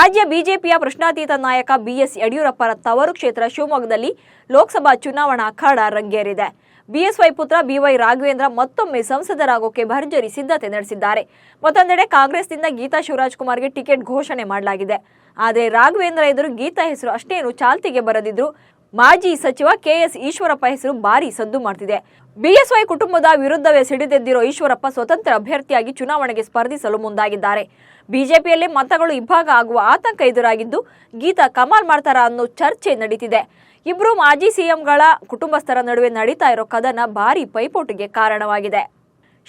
ರಾಜ್ಯ ಬಿಜೆಪಿಯ ಪ್ರಶ್ನಾತೀತ ನಾಯಕ ಬಿಎಸ್ ಯಡಿಯೂರಪ್ಪರ ತವರು ಕ್ಷೇತ್ರ ಶಿವಮೊಗ್ಗದಲ್ಲಿ ಲೋಕಸಭಾ ಚುನಾವಣಾ ಅಖಾಡ ರಂಗೇರಿದೆ. ಬಿಎಸ್ವೈ ಪುತ್ರ ಬಿವೈ ರಾಘವೇಂದ್ರ ಮತ್ತೊಮ್ಮೆ ಸಂಸದರಾಗೋಕೆ ಭರ್ಜರಿ ಸಿದ್ಧತೆ ನಡೆಸಿದ್ದಾರೆ. ಮತ್ತೊಂದೆಡೆ ಕಾಂಗ್ರೆಸ್ನಿಂದ ಗೀತಾ ಶಿವರಾಜ್ ಕುಮಾರ್ಗೆ ಟಿಕೆಟ್ ಘೋಷಣೆ ಮಾಡಲಾಗಿದೆ. ಆದರೆ ರಾಘವೇಂದ್ರ ಎದುರು ಗೀತಾ ಹೆಸರು ಅಷ್ಟೇನು ಚಾಲ್ತಿಗೆ ಬರದಿದ್ರು. ಮಾಜಿ ಸಚಿವ ಕೆಎಸ್ ಈಶ್ವರಪ್ಪ ಹೆಸರು ಭಾರಿ ಸದ್ದು ಮಾಡ್ತಿದೆ. ಬಿಎಸ್ವೈ ಕುಟುಂಬದ ವಿರುದ್ಧವೇ ಸಿಡಿದೆದ್ದಿರೋ ಈಶ್ವರಪ್ಪ ಸ್ವತಂತ್ರ ಅಭ್ಯರ್ಥಿಯಾಗಿ ಚುನಾವಣೆಗೆ ಸ್ಪರ್ಧಿಸಲು ಮುಂದಾಗಿದ್ದಾರೆ. ಬಿಜೆಪಿಯಲ್ಲಿ ಮತಗಳು ಇಬ್ಬಾಗ ಆಗುವ ಆತಂಕ ಎದುರಾಗಿದ್ದು ಗೀತಾ ಕಮಾಲ್ ಮಾಡ್ತಾರ ಅನ್ನೋ ಚರ್ಚೆ ನಡೀತಿದೆ. ಇಬ್ರು ಮಾಜಿ ಸಿಎಂಗಳ ಕುಟುಂಬಸ್ಥರ ನಡುವೆ ನಡೀತಾ ಇರೋ ಕದನ ಭಾರಿ ಪೈಪೋಟಿಗೆ ಕಾರಣವಾಗಿದೆ.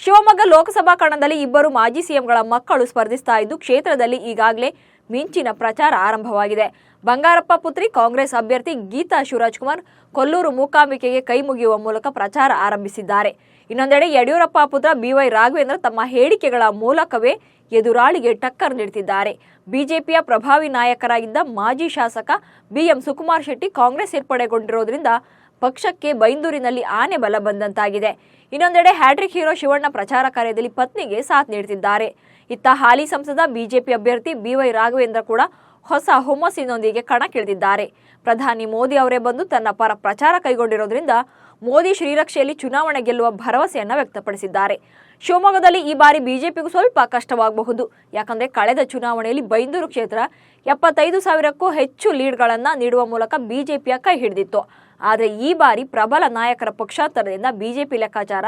ಶಿವಮೊಗ್ಗ ಲೋಕಸಭಾ ಕಣದಲ್ಲಿ ಇಬ್ಬರು ಮಾಜಿ ಸಿಎಂಗಳ ಮಕ್ಕಳು ಸ್ಪರ್ಧಿಸ್ತಾ ಇದ್ದು ಕ್ಷೇತ್ರದಲ್ಲಿ ಈಗಾಗಲೇ ಮಿಂಚಿನ ಪ್ರಚಾರ ಆರಂಭವಾಗಿದೆ. ಬಂಗಾರಪ್ಪ ಪುತ್ರಿ ಕಾಂಗ್ರೆಸ್ ಅಭ್ಯರ್ಥಿ ಗೀತಾ ಶಿವರಾಜ್ ಕುಮಾರ್ ಕೊಲ್ಲೂರು ಮೂಕಾಂಬಿಕೆಗೆ ಕೈ ಮುಗಿಯುವ ಮೂಲಕ ಪ್ರಚಾರ ಆರಂಭಿಸಿದ್ದಾರೆ. ಇನ್ನೊಂದೆಡೆ ಯಡಿಯೂರಪ್ಪ ಪುತ್ರ ಬಿವೈ ರಾಘವೇಂದ್ರ ತಮ್ಮ ಹೇಳಿಕೆಗಳ ಮೂಲಕವೇ ಎದುರಾಳಿಗೆ ಟಕ್ಕರ್ ನೀಡುತ್ತಿದ್ದಾರೆ ಬಿಜೆಪಿಯ ಪ್ರಭಾವಿ ನಾಯಕರಾಗಿದ್ದ ಮಾಜಿ ಶಾಸಕ ಬಿಎಂ ಸುಕುಮಾರ್ ಶೆಟ್ಟಿ ಕಾಂಗ್ರೆಸ್ ಸೇರ್ಪಡೆಗೊಂಡಿರೋದ್ರಿಂದ ಪಕ್ಷಕ್ಕೆ ಬೈಂದೂರಿನಲ್ಲಿ ಆನೆ ಬಲ ಬಂದಂತಾಗಿದೆ. ಇನ್ನೊಂದೆಡೆ ಹ್ಯಾಟ್ರಿಕ್ ಹೀರೋ ಶಿವಣ್ಣ ಪ್ರಚಾರ ಕಾರ್ಯದಲ್ಲಿ ಪತ್ನಿಗೆ ಸಾಥ್ ನೀಡುತ್ತಿದ್ದಾರೆ ಇತ್ತ ಹಾಲಿ ಸಂಸದ ಬಿಜೆಪಿ ಅಭ್ಯರ್ಥಿ ಬಿವೈ ರಾಘವೇಂದ್ರ ಕೂಡ ಹೊಸ ಹುಮ್ಮಸ್ಸಿನೊಂದಿಗೆ ಕಣಕ್ಕಿಳಿದಿದ್ದಾರೆ. ಪ್ರಧಾನಿ ಮೋದಿ ಅವರೇ ಬಂದು ತನ್ನ ಪರ ಪ್ರಚಾರ ಕೈಗೊಂಡಿರೋದ್ರಿಂದ ಮೋದಿ ಶ್ರೀರಕ್ಷೆಯಲ್ಲಿ ಚುನಾವಣೆ ಗೆಲ್ಲುವ ಭರವಸೆಯನ್ನ ವ್ಯಕ್ತಪಡಿಸಿದ್ದಾರೆ. ಶಿವಮೊಗ್ಗದಲ್ಲಿ ಈ ಬಾರಿ ಬಿಜೆಪಿಗೂ ಸ್ವಲ್ಪ ಕಷ್ಟವಾಗಬಹುದು. ಯಾಕಂದ್ರೆ ಕಳೆದ ಚುನಾವಣೆಯಲ್ಲಿ ಬೈಂದೂರು ಕ್ಷೇತ್ರ ಎಪ್ಪತ್ತೈದು ಸಾವಿರಕ್ಕೂ ಹೆಚ್ಚು ಲೀಡ್ಗಳನ್ನ ನೀಡುವ ಮೂಲಕ ಬಿಜೆಪಿಯ ಕೈ ಹಿಡಿದಿತ್ತು. ಆದರೆ ಈ ಬಾರಿ ಪ್ರಬಲ ನಾಯಕರ ಪಕ್ಷಾಂತರದಿಂದ ಬಿಜೆಪಿ ಲೆಕ್ಕಾಚಾರ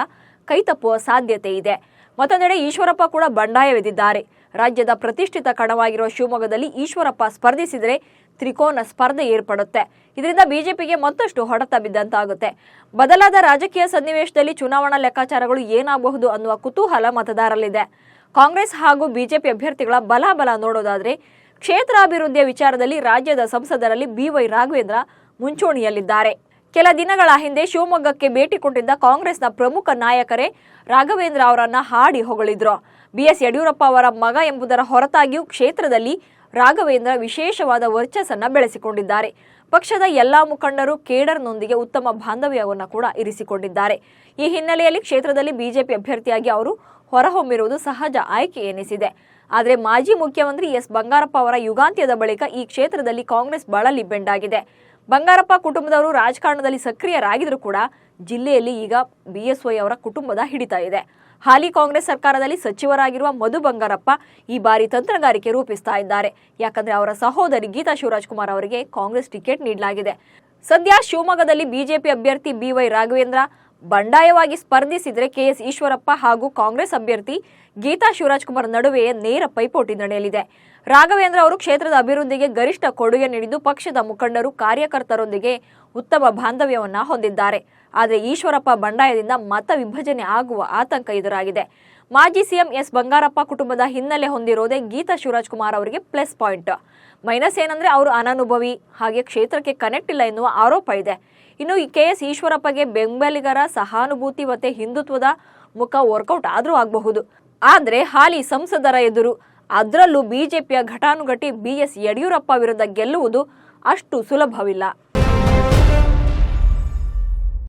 ಕೈತಪ್ಪುವ ಸಾಧ್ಯತೆ ಇದೆ. ಮತ್ತೊಂದೆಡೆ ಈಶ್ವರಪ್ಪ ಕೂಡ ಬಂಡಾಯವೆದ್ದಿದ್ದಾರೆ ರಾಜ್ಯದ ಪ್ರತಿಷ್ಠಿತ ಕಣವಾಗಿರುವ ಶಿವಮೊಗ್ಗದಲ್ಲಿ ಈಶ್ವರಪ್ಪ ಸ್ಪರ್ಧಿಸಿದರೆ ತ್ರಿಕೋನ ಸ್ಪರ್ಧೆ ಏರ್ಪಡುತ್ತೆ. ಇದರಿಂದ ಬಿಜೆಪಿಗೆ ಮತ್ತಷ್ಟು ಹೊಡೆತ ಬಿದ್ದಂತಾಗುತ್ತೆ. ಬದಲಾದ ರಾಜಕೀಯ ಸನ್ನಿವೇಶದಲ್ಲಿ ಚುನಾವಣಾ ಲೆಕ್ಕಾಚಾರಗಳು ಏನಾಗಬಹುದು ಅನ್ನುವ ಕುತೂಹಲ ಮತದಾರರಲ್ಲಿದೆ. ಕಾಂಗ್ರೆಸ್ ಹಾಗೂ ಬಿಜೆಪಿ ಅಭ್ಯರ್ಥಿಗಳ ಬಲಾಬಲ ನೋಡೋದಾದ್ರೆ ಕ್ಷೇತ್ರಾಭಿವೃದ್ಧಿಯ ವಿಚಾರದಲ್ಲಿ ರಾಜ್ಯದ ಸಂಸದರಲ್ಲಿ ಬಿವೈ ರಾಘವೇಂದ್ರ ಮುಂಚೂಣಿಯಲ್ಲಿದ್ದಾರೆ. ಕೆಲ ದಿನಗಳ ಹಿಂದೆ ಶಿವಮೊಗ್ಗಕ್ಕೆ ಭೇಟಿ ಕೊಟ್ಟಿದ್ದ ಕಾಂಗ್ರೆಸ್ನ ಪ್ರಮುಖ ನಾಯಕರೇ ರಾಘವೇಂದ್ರ ಅವರನ್ನ ಹಾಡಿ ಹೊಗಳಿದ್ರು. ಬಿಎಸ್ ಯಡಿಯೂರಪ್ಪ ಅವರ ಮಗ ಎಂಬುದರ ಹೊರತಾಗಿಯೂ ಕ್ಷೇತ್ರದಲ್ಲಿ ರಾಘವೇಂದ್ರ ವಿಶೇಷವಾದ ವರ್ಚಸ್ಸನ್ನ ಬೆಳೆಸಿಕೊಂಡಿದ್ದಾರೆ. ಪಕ್ಷದ ಎಲ್ಲಾ ಮುಖಂಡರು ಕೇಡರ್ನೊಂದಿಗೆ ಉತ್ತಮ ಬಾಂಧವ್ಯವನ್ನು ಕೂಡ ಇರಿಸಿಕೊಂಡಿದ್ದಾರೆ. ಈ ಹಿನ್ನೆಲೆಯಲ್ಲಿ ಕ್ಷೇತ್ರದಲ್ಲಿ ಬಿಜೆಪಿ ಅಭ್ಯರ್ಥಿಯಾಗಿ ಅವರು ಹೊರಹೊಮ್ಮಿರುವುದು ಸಹಜ ಆಯ್ಕೆ ಎನಿಸಿದೆ. ಆದರೆ ಮಾಜಿ ಮುಖ್ಯಮಂತ್ರಿ ಎಸ್ ಬಂಗಾರಪ್ಪ ಅವರ ಯುಗಾಂತ್ಯದ ಬಳಿಕ ಈ ಕ್ಷೇತ್ರದಲ್ಲಿ ಕಾಂಗ್ರೆಸ್ ಬಹಳ ಬೆಂಡಾಗಿದೆ ಬಂಗಾರಪ್ಪ ಕುಟುಂಬದವರು ರಾಜಕಾರಣದಲ್ಲಿ ಸಕ್ರಿಯರಾಗಿದ್ರು ಕೂಡ ಜಿಲ್ಲೆಯಲ್ಲಿ ಈಗ ಬಿಎಸ್ವೈ ಅವರ ಕುಟುಂಬದ ಹಿಡಿತ ಇದೆ. ಹಾಲಿ ಕಾಂಗ್ರೆಸ್ ಸರ್ಕಾರದಲ್ಲಿ ಸಚಿವರಾಗಿರುವ ಮಧು ಬಂಗಾರಪ್ಪ ಈ ಬಾರಿ ತಂತ್ರಗಾರಿಕೆ ರೂಪಿಸ್ತಾ ಇದ್ದಾರೆ. ಯಾಕಂದ್ರೆ ಅವರ ಸಹೋದರಿ ಗೀತಾ ಶಿವರಾಜ್ ಕುಮಾರ್ ಅವರಿಗೆ ಕಾಂಗ್ರೆಸ್ ಟಿಕೆಟ್ ನೀಡಲಾಗಿದೆ. ಸದ್ಯ ಶಿವಮೊಗ್ಗದಲ್ಲಿ ಬಿಜೆಪಿ ಅಭ್ಯರ್ಥಿ ಬಿವೈ ರಾಘವೇಂದ್ರ ಬಂಡಾಯವಾಗಿ ಸ್ಪರ್ಧಿಸಿದರೆ ಕೆಎಸ್ ಈಶ್ವರಪ್ಪ ಹಾಗೂ ಕಾಂಗ್ರೆಸ್ ಅಭ್ಯರ್ಥಿ ಗೀತಾ ಶಿವರಾಜ್ ಕುಮಾರ್ ನಡುವೆ ನೇರ ಪೈಪೋಟಿ ನಡೆಯಲಿದೆ. ರಾಘವೇಂದ್ರ ಅವರು ಕ್ಷೇತ್ರದ ಅಭಿವೃದ್ಧಿಗೆ ಗರಿಷ್ಠ ಕೊಡುಗೆ ನೀಡಿದ್ದು ಪಕ್ಷದ ಮುಖಂಡರು, ಕಾರ್ಯಕರ್ತರೊಂದಿಗೆ ಉತ್ತಮ ಬಾಂಧವ್ಯವನ್ನು ಹೊಂದಿದ್ದಾರೆ. ಆದರೆ ಈಶ್ವರಪ್ಪ ಬಂಡಾಯದಿಂದ ಮತ ವಿಭಜನೆ ಆಗುವ ಆತಂಕ ಎದುರಾಗಿದೆ. ಮಾಜಿ ಸಿಎಂ ಎಸ್ ಬಂಗಾರಪ್ಪ ಕುಟುಂಬದ ಹಿನ್ನೆಲೆ ಹೊಂದಿರೋದೇ ಗೀತಾ ಶಿವರಾಜ್ ಕುಮಾರ್ ಅವರಿಗೆ ಪ್ಲಸ್ ಪಾಯಿಂಟ್. ಮೈನಸ್ ಏನಂದ್ರೆ ಅವರು ಅನನುಭವಿ, ಹಾಗೆ ಕ್ಷೇತ್ರಕ್ಕೆ ಕನೆಕ್ಟ್ ಇಲ್ಲ ಎನ್ನುವ ಆರೋಪ ಇದೆ. ಇನ್ನು ಕೆ ಎಸ್ ಈಶ್ವರಪ್ಪಗೆ ಬೆಂಬಲಿಗರ ಸಹಾನುಭೂತಿ ಮತ್ತೆ ಹಿಂದುತ್ವದ ಮುಖ ವರ್ಕೌಟ್ ಆದರೂ ಆಗಬಹುದು. ಆದ್ರೆ ಹಾಲಿ ಸಂಸದರ ಎದುರು ಅದರಲ್ಲೂ ಬಿಜೆಪಿಯ ಘಟಾನುಘಟಿ ಬಿ ಎಸ್ ಯಡಿಯೂರಪ್ಪ ವಿರುದ್ಧ ಗೆಲ್ಲುವುದು ಅಷ್ಟು ಸುಲಭವಿಲ್ಲ.